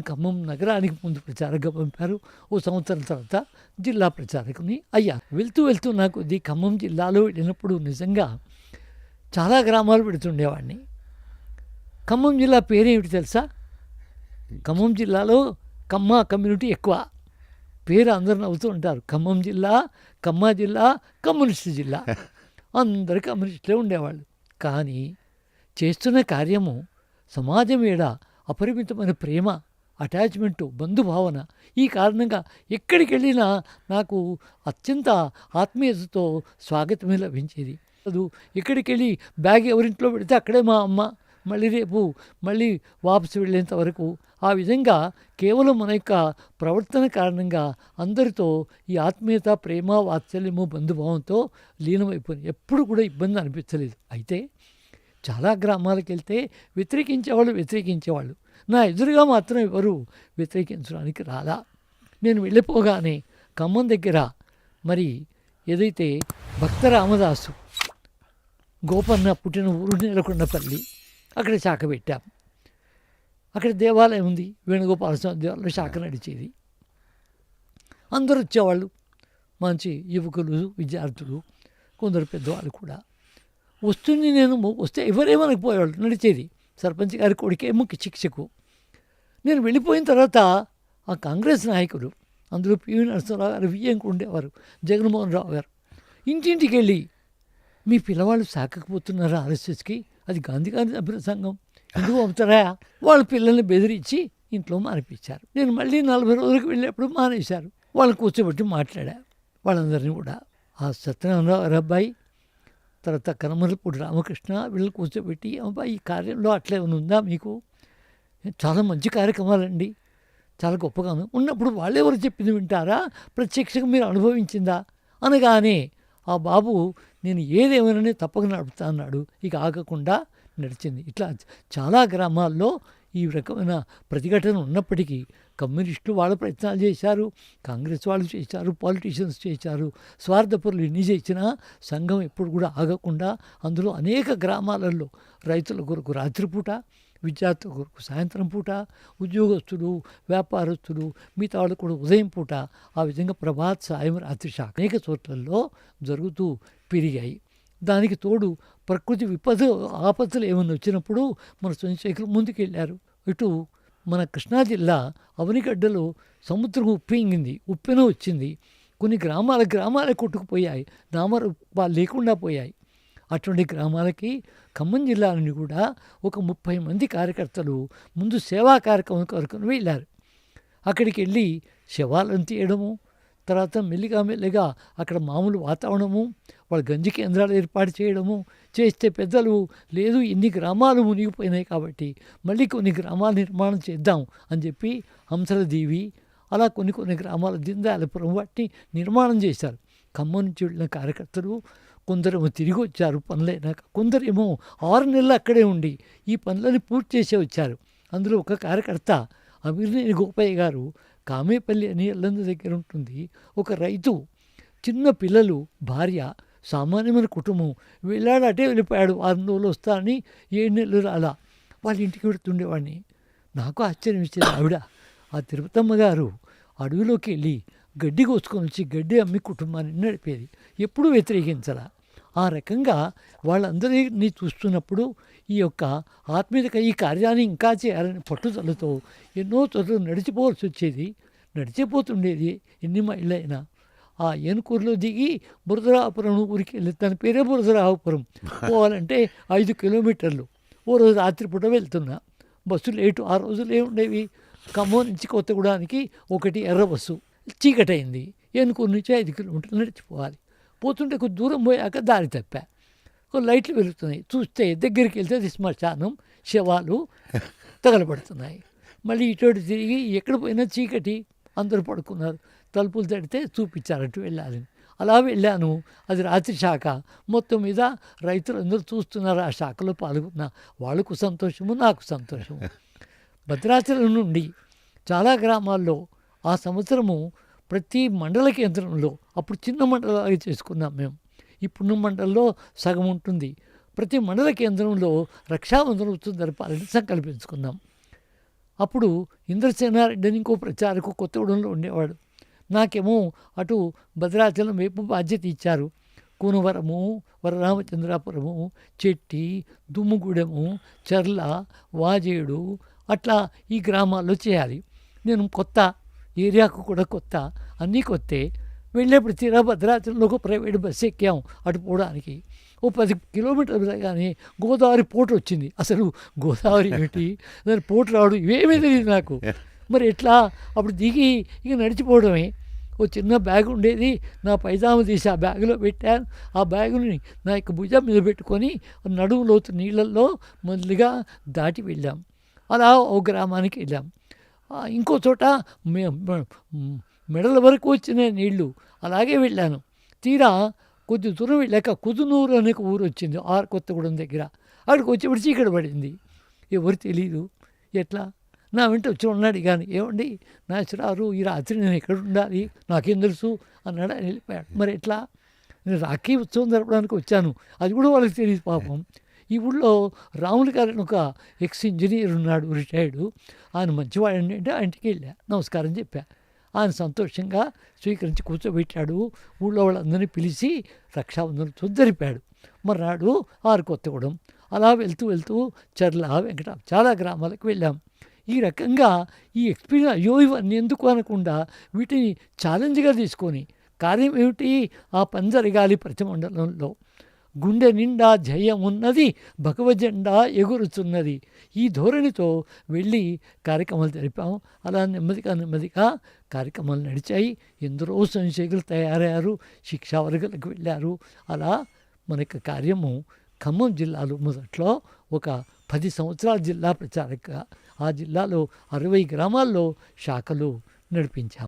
ఖమ్మం నగరానికి ముందు ప్రచారంగా పంపారు. ఓ సంవత్సరం తర్వాత జిల్లా ప్రచారకుని అయ్యా వెళ్తూ వెళ్తూ నాకు ఇది ఖమ్మం జిల్లాలో వెళ్ళినప్పుడు నిజంగా చాలా గ్రామాలు పెడుతుండేవాడిని. ఖమ్మం జిల్లా పేరేమిటి తెలుసా? ఖమ్మం జిల్లాలో కమ్మ కమ్యూనిటీ ఎక్కువ. పేరు అందరు నవ్వుతూ ఉంటారు. ఖమ్మం జిల్లా కమ్మ జిల్లా కమ్యూనిస్ట్ జిల్లా. అందరు కమ్యూనిస్టులే ఉండేవాళ్ళు. కానీ చేస్తున్న కార్యము సమాజం ఏడ అపరిమితమైన ప్రేమ అటాచ్మెంటు బంధుభావన ఈ కారణంగా ఎక్కడికి వెళ్ళినా నాకు అత్యంత ఆత్మీయతతో స్వాగతమే లభించేది. అది ఎక్కడికి వెళ్ళి బ్యాగ్ ఎవరింట్లో పెడితే అక్కడే మా అమ్మ. మళ్ళీ రేపు మళ్ళీ వాపసు వెళ్ళేంత వరకు ఆ విధంగా కేవలం మన యొక్క ప్రవర్తన కారణంగా అందరితో ఈ ఆత్మీయత ప్రేమ వాత్సల్యము బంధుభావంతో లీనమైపోయింది. ఎప్పుడు కూడా ఇబ్బంది అనిపించలేదు. అయితే చాలా గ్రామాలకు వెళ్తే వ్యతిరేకించేవాళ్ళు వ్యతిరేకించేవాళ్ళు. నా ఎదురుగా మాత్రం ఎవరు వ్యతిరేకించడానికి రాలా. నేను వెళ్ళిపోగానే ఖమ్మం దగ్గర మరి ఏదైతే భక్త రామదాసు గోపన్న పుట్టిన ఊరు నేలకొండపల్లి అక్కడ శాఖ పెట్టాం. అక్కడ దేవాలయం ఉంది వేణుగోపాల స్వామి దేవాలయం శాఖ నడిచేది. అందరూ వచ్చేవాళ్ళు మంచి యువకులు విద్యార్థులు కొందరు పెద్దవాళ్ళు కూడా. వస్తుంది నేను మొ- వస్తే ఎవరేమనకపోయేవాళ్ళు నడిచేది. సర్పంచ్ గారి కొడుకే ముఖ్య శిక్షకు. నేను వెళ్ళిపోయిన తర్వాత ఆ కాంగ్రెస్ నాయకులు అందులో పివి నరసింహరావు గారు వియ్యంకు ఉండేవారు జగన్మోహన్ రావు గారు. ఇంటింటికి వెళ్ళి మీ పిల్లవాళ్ళు సాకకపోతున్నారా ఆర్ఎస్ఎస్కి? అది గాంధీ గారి అభివృద్ధి సంఘం. ఎందుకు పంపుతారా? వాళ్ళ పిల్లల్ని బెదిరించి ఇంట్లో మానిపించారు. నేను మళ్ళీ నలభై రోజులకు వెళ్ళేప్పుడు మానేశారు. వాళ్ళని కూర్చోబెట్టి మాట్లాడా వాళ్ళందరినీ కూడా ఆ సత్యనారాయణరావు అబ్బాయి తర్వాత కనమరపూడి రామకృష్ణ వీళ్ళు కూర్చోబెట్టి అబ్బాయి ఈ కార్యంలో అట్లే ఉందా మీకు? చాలా మంచి కార్యక్రమాలండి. చాలా గొప్పగాను ఉన్నప్పుడు వాళ్ళెవరు చెప్పింది వింటారా? ప్రత్యక్షంగా మీరు అనుభవించిందా? అనగానే ఆ బాబు నేను ఏదేమైనా తప్పక నడుపుతా అన్నాడు. ఇక ఆగకుండా నడిచింది. ఇట్లా చాలా గ్రామాల్లో ఈ రకమైన ప్రతిఘటన ఉన్నప్పటికీ కమ్యూనిస్టులు వాళ్ళ ప్రయత్నాలు చేశారు కాంగ్రెస్ వాళ్ళు చేశారు పాలిటీషియన్స్ చేశారు స్వార్థపరులు ఎన్ని చేసినా సంఘం ఎప్పుడు కూడా ఆగకుండా అందులో అనేక గ్రామాలలో రైతుల కొరకు రాత్రిపూట విద్యార్థులకు సాయంత్రం పూట ఉద్యోగస్తులు వ్యాపారస్తులు మిగతా వాళ్ళు కూడా ఉదయం పూట ఆ విధంగా ప్రభాత్ సాయం రాత్రి శాఖ అనేక చోట్లలో జరుగుతూ పెరిగాయి. దానికి తోడు ప్రకృతి విపద ఆపదలు ఏమైనా వచ్చినప్పుడు మన చంద్రశేఖర్ ముందుకెళ్ళారు ఇటు మన కృష్ణా జిల్లా అవనిగడ్డలో సముద్రం ఉప్పింగింది ఉప్పెన వచ్చింది. కొన్ని గ్రామాల గ్రామాలే కొట్టుకుపోయాయి. నామరూపాలు లేకుండా పోయాయి. అటువంటి గ్రామాలకి ఖమ్మం జిల్లా నుండి కూడా ఒక ముప్పై మంది కార్యకర్తలు ముందు సేవా కార్యక్రమం కొరకు వెళ్ళారు. అక్కడికి వెళ్ళి శవాలను తీయడము తర్వాత మెల్లిగా మెల్లిగా అక్కడ మామూలు వాతావరణము వాళ్ళ గంజి కేంద్రాలు ఏర్పాటు చేయడము చేస్తే పెద్దలు లేదు ఇన్ని గ్రామాలు మునిగిపోయినాయి కాబట్టి మళ్ళీ కొన్ని గ్రామాల నిర్మాణం చేద్దాం అని చెప్పి హంసల దేవి అలా కొన్ని కొన్ని గ్రామాల దిందాలపురం వాటిని నిర్మాణం చేశారు. ఖమ్మం నుంచి వెళ్ళిన కార్యకర్తలు కొందరేమో తిరిగి వచ్చారు పనులైనాక కొందరేమో ఆరు నెలలు అక్కడే ఉండి ఈ పనులని పూర్తి చేసే వచ్చారు. అందులో ఒక కార్యకర్త అమీర్నేని గోపయ్య గారు కామేపల్లి అని ఎల్లందు దగ్గర ఉంటుంది. ఒక రైతు చిన్న పిల్లలు భార్య సామాన్యమైన కుటుంబం. వెళ్ళాడు అటే వెళ్ళిపోయాడు ఆరు రోజులు వస్తానని ఏడు నెలలు రాలా. వాళ్ళ ఇంటికి పెడుతుండేవాడిని నాకు ఆశ్చర్యం ఇచ్చేది ఆవిడ ఆ తిరుపతమ్మ గారు అడవిలోకి వెళ్ళి గడ్డి కోసుకొని వచ్చి గడ్డి అమ్మి కుటుంబాన్ని నడిపేది. ఎప్పుడూ వ్యతిరేకించరా ఆ రకంగా వాళ్ళందరినీ చూస్తున్నప్పుడు ఈ యొక్క ఆత్మీయత ఈ కార్యాన్ని ఇంకా చేయాలని పట్టుదలతో ఎన్నో చోట్ల నడిచిపోవాల్సి వచ్చేది. నడిచిపోతుండేది ఎన్ని మైళ్ళైనా. ఆ ఏనుకూరులో దిగి బురదరాపురం ఊరికి వెళ్ళి తన పేరే బురదరాపురం పోవాలంటే ఐదు కిలోమీటర్లు. ఓ రోజు రాత్రిపూట వెళ్తున్నా. బస్సు లేటు ఆ రోజులు ఏముండేవి ఖమ్మం నుంచి కొత్తగూడానికి ఒకటి ఎర్ర బస్సు చీకటైంది. ఏనుకూరు నుంచి ఐదు కిలోమీటర్లు నడిచిపోవాలి. పోతుంటే కొద్ది దూరం పోయాక దారి తప్పా. లైట్లు వెలుగుతున్నాయి. చూస్తే దగ్గరికి వెళ్తే అది శ్మశానం శవాలు తగలబడుతున్నాయి. మళ్ళీ ఇటు తిరిగి ఎక్కడ పోయినా చీకటి అందరూ పడుకున్నారు. తలుపులు తడితే చూపించారు అటు వెళ్ళాలని అలా వెళ్ళాను. అది రాత్రి శాఖ. మొత్తం మీద రైతులందరూ చూస్తున్నారు ఆ శాఖలో పాల్గొన్న. వాళ్ళకు సంతోషము నాకు సంతోషము. భద్రాచలం నుండి చాలా గ్రామాల్లో ఆ సంవత్సరము ప్రతి మండల కేంద్రంలో అప్పుడు చిన్న మండలాగా చేసుకున్నాం మేము. ఇప్పుడున్న మండలంలో సగం ఉంటుంది. ప్రతి మండల కేంద్రంలో రక్షాబంధన ఉత్సవం జరపాలని సంకల్పించుకున్నాం అప్పుడు ఇంద్రసేనారెడ్డి అని ఇంకో ప్రచారకు కొత్తగూడెంలో ఉండేవాడు. నాకేమో అటు భద్రాచలం వైపు బాధ్యత ఇచ్చారు. కూనవరము వరరామచంద్రాపురము చెట్టి దుమ్ముగూడెము చర్ల వాజేడు అట్లా ఈ గ్రామాల్లో చేయాలి. నేను కొత్త ఏరియాకు కూడా కొత్త. అన్నీ కొత్తే. వెళ్ళేప్పుడు తీరా భద్రాచలంలో ఒక ప్రైవేట్ బస్సు ఎక్కాం అటు పోవడానికి. ఓ పది కిలోమీటర్లు కానీ గోదావరి పోటు వచ్చింది. అసలు గోదావరి ఏమిటి దాని పోటు రావడం ఇవేమీ తెలియదు నాకు. మరి ఎట్లా? అప్పుడు దిగి ఇక నడిచిపోవడమే. ఓ చిన్న బ్యాగ్ ఉండేది. నా పైజామా తీసి ఆ బ్యాగులో పెట్టాను. ఆ బ్యాగుని నా యొక్క భుజం మీద పెట్టుకొని నడుము లోతు నీళ్ళల్లో మొదలుగా దాటి వెళ్ళాం. అలా ఓ గ్రామానికి వెళ్ళాం. ఇంకో చోట మెడల వరకు వచ్చిన నీళ్ళు. అలాగే వెళ్ళాను. తీరా కొద్ది దూరం వెళ్ళాక కుదునూరు అనే ఊరు వచ్చింది ఆర్ కొత్తగూడెం దగ్గర. అక్కడికి వచ్చి చీకటి పడింది. ఎవరు తెలియదు ఎట్లా? నా వెంట వచ్చి ఉన్నాడు కానీ ఏమండి? నా చిరారు ఈ రాత్రి నేను ఎక్కడ ఉండాలి? నాకేం తెలుసు? అన్నాడు ఆయన వెళ్ళిపోయాడు. మరి ఎట్లా? నేను రాఖీ ఉత్సవం జరపడానికి వచ్చాను. అది కూడా వాళ్ళకి తెలియదు పాపం. ఈ ఊళ్ళో రాములు గారు ఒక ఎక్స్ ఇంజనీర్ ఉన్నాడు రిటైర్డు. ఆయన మంచివాడండి అంటే ఆ ఇంటికి వెళ్ళా. నమస్కారం చెప్పా. ఆయన సంతోషంగా స్వీకరించి కూర్చోబెట్టాడు. ఊళ్ళో వాళ్ళందరినీ పిలిచి రక్షాబంధనతో జరిపాడు. మర్నాడు ఆరు కొత్తగూడెం. అలా వెళ్తూ వెళ్తూ చర్ల వెంకట చాలా గ్రామాలకు వెళ్ళాం. ఈ రకంగా ఈ ఎక్స్పీరియన్స్ అయ్యో ఇవన్నీ ఎందుకు అనకుండా వీటిని ఛాలెంజ్గా తీసుకొని కార్యం ఏమిటి? ఆ పని జరగాలి ప్రతిమండలంలో. గుండె నిండా జయం ఉన్నది భగవజెండా ఎగురుచున్నది. ఈ ధోరణితో వెళ్ళి కార్యక్రమాలు జరిపాం. అలా నెమ్మదిగా నెమ్మదిగా కార్యక్రమాలు నడిచాయి. ఎందరో సంశయకులు తయారయ్యారు శిక్షా వర్గాలకు వెళ్ళారు. అలా మన యొక్క కార్యము ఖమ్మం జిల్లాలో మొదట్లో ఒక పది సంవత్సరాల జిల్లా ప్రచారక ఆ జిల్లాలో అరవై గ్రామాల్లో శాఖలు నడిపించాం.